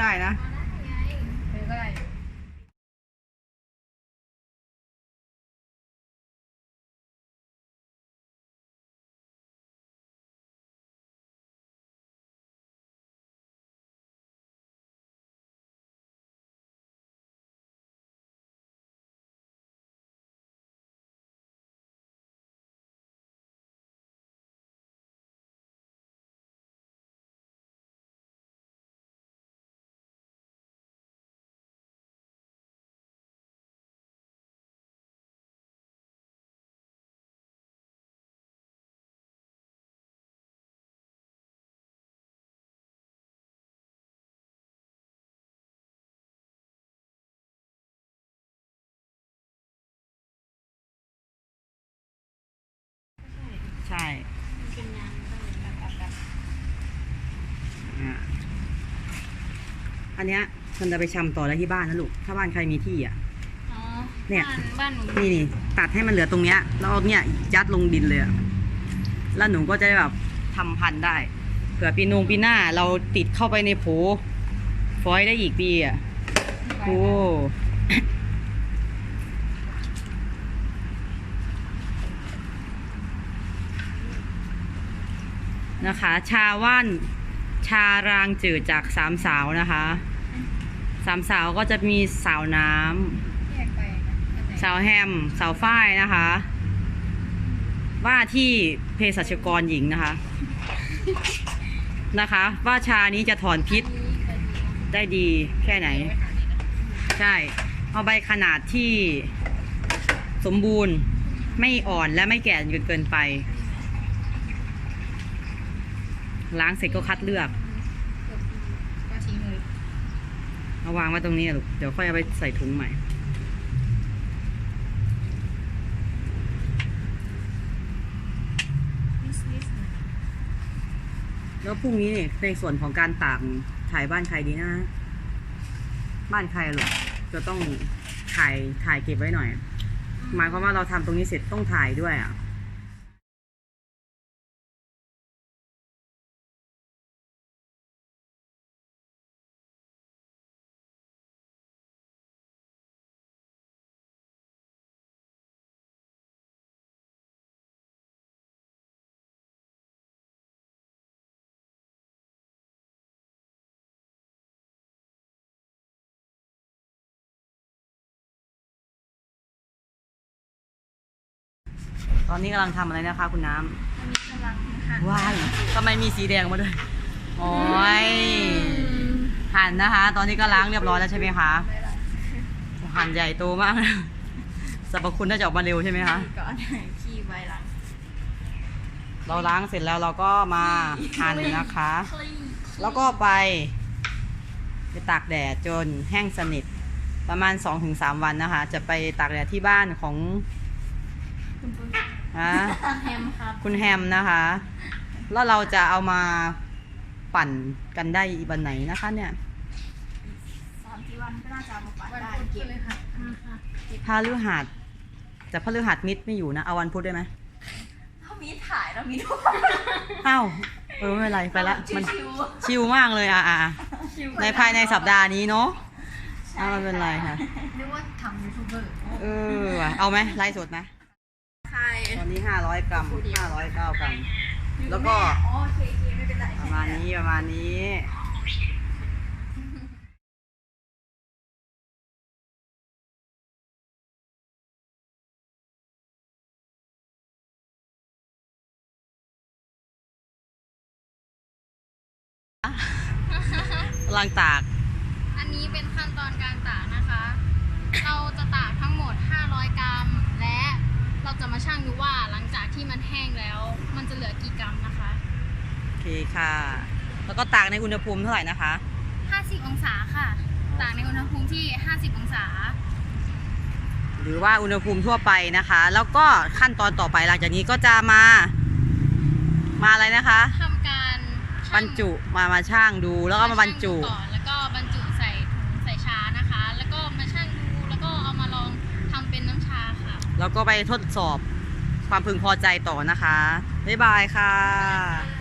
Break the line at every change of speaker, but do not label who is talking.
ได้นะ ใช่
เป็นยางต้องแบบแบบ
อะอันเนี้ยมันจะไปชำต่อได้ที่บ้านนะลูก ถ้าบ้านใครมีที่อะ
อ๋อ
เนี่ย
บ้านบ้านหนู
นี่นี่ตัดให้มันเหลือตรงเนี้ยแล้วเอาเนี่ยยัดลงดินเลยอะแล้วหนูก็จะได้แบบทำพันธุ์ได้เผื่อปีนงปีหน้าเราติดเข้าไปในโผฟอยได้อีกปีอะโอ้ นะคะ ชาว่านชารางจืดจากสามสาวนะคะสามสาวก็จะมีสาวน้ำ
แยกไปนะอันไหน
สาวแฮมสาวฝ้ายนะคะ ว่าที่เภสัชกรหญิงนะคะ นะคะ ว่าชานี้จะถอนพิษ
นี่ก็ดีนะ
ได้ดีแค่ไหน ใช่ เอาใบขนาดที่สมบูรณ์ไม่อ่อนและไม่แก่จนเกินไป ล้างเสร็จก็คัดเลือก
ก็ทิ้งเลย
เอาวางไว้ตรงนี้ลูกเดี๋ยวค่อยเอาไปใส่ถุงใหม่แล้วพรุ่งนี้เนี่ยในส่วนของการตากถ่ายบ้านใครดีนะ บ้านใครอะลูกจะต้องถ่ายถ่ายเก็บไว้หน่อย หมายความว่าเราทำตรงนี้เสร็จต้องถ่ายด้วยอะ ตอนนี้กำลังทำอะไรนะคะ คุณน้ำ
อันนี้กำลังหั่น
ว้ายทำไมมีสีแดงมาด้วยโอ้ยหั่นนะคะ ตอนนี้ก็ล้างเรียบร้อยแล้วใช่ไหมคะ
ไม่ละ
หั่นใหญ่โตมากนะสรรพคุณน่าจะออกมาเร็วใช่ไหมคะ
ขี้ก่อนขี้ไว้หลัง
เราล้างเสร็จแล้วเราก็มาหั่นนะคะ
คลี่
แล้วก็ไป ไปตากแดดจนแห้งสนิท ประมาณ 2-3 วันนะคะ จะไปตากแดดที่บ้านของ
คุณปุ้ย
ฮะ
แฮมครับ
คุณแฮมนะคะ แล้วเราจะเอามาปั่นกันได้วันไหนนะคะเนี่ย
สามสี่วันก็น่าจะเอามาปัดได้เก็บเลยค่ะค่ะ
พาลือหัดแต่พาลือหัดมิดไม่อยู่นะเอาวันพุธได้ไหม
ถ้ามีถ่ายแล้วมีทุก
อ้าวเออไม่เป็นไรไปละมัน
ชิว
ชิลมากเลยอะอะอะ
ๆชิว
ในภายในสัปดาห์นี้เนาะอะไมันเป็นไรค่ะ
นึกว่าทำยูทูบเบอร์
เออว่ะเอาไหมไลฟ์สดไหม
ใช่
ตอนนี้500กรัม509กรัม แล้วก็
อ๋อโอเคโอเคไม่เป็นไร
ประมาณนี้ประมาณนี้ กำลังตาก
อันนี้เป็นขั้นตอนการตากนะคะ เราจะตากทั้งหมด 500 กรัม และเรา จะมาชั่งดูว่าหลังจากที่มันแห้งแล้ว มันจะเหลือกี่กรัมนะคะ
โอเคค่ะ แล้วก็ตากในอุณหภูมิเท่าไหร่นะคะ
50 องศาค่ะตากในอุณหภูมิที่ 50 องศา
หรือว่าอุณหภูมิทั่วไปนะคะ แล้วก็ขั้นตอนต่อไปหลังจากนี้ก็จะมา มาอะไรนะคะ
ทำการ
บรรจุมามาช่างดูแล้วก็มาบรรจุ
ก่อ
แล้วก็ไปทดสอบความพึงพอใจต่อนะคะ บ๊ายบายค่ะ